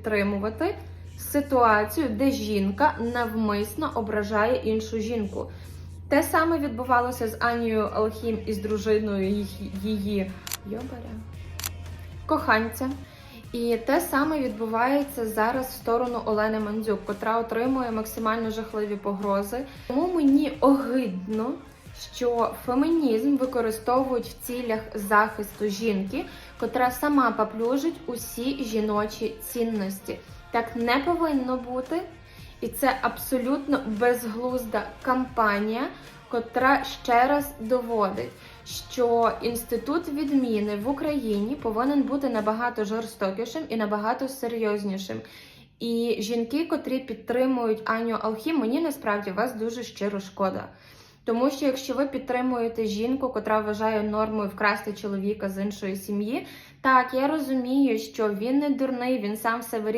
підтримувати ситуацію, де жінка навмисно ображає іншу жінку. Те саме відбувалося з Анією Алхім і з дружиною її йобаря, коханця. І те саме відбувається зараз в сторону Олени Мандзюк, котра отримує максимально жахливі погрози. Тому мені огидно, що фемінізм використовують в цілях захисту жінки, котра сама поплюжить усі жіночі цінності. Так не повинно бути. І це абсолютно безглузда кампанія, котра ще раз доводить, що інститут відміни в Україні повинен бути набагато жорстокішим і набагато серйознішим. І жінки, котрі підтримують Аню Алхім, мені насправді вас дуже щиро шкода. Тому що якщо ви підтримуєте жінку, котра вважає нормою вкрасти чоловіка з іншої сім'ї, так я розумію, що він не дурний, він сам все вирішує.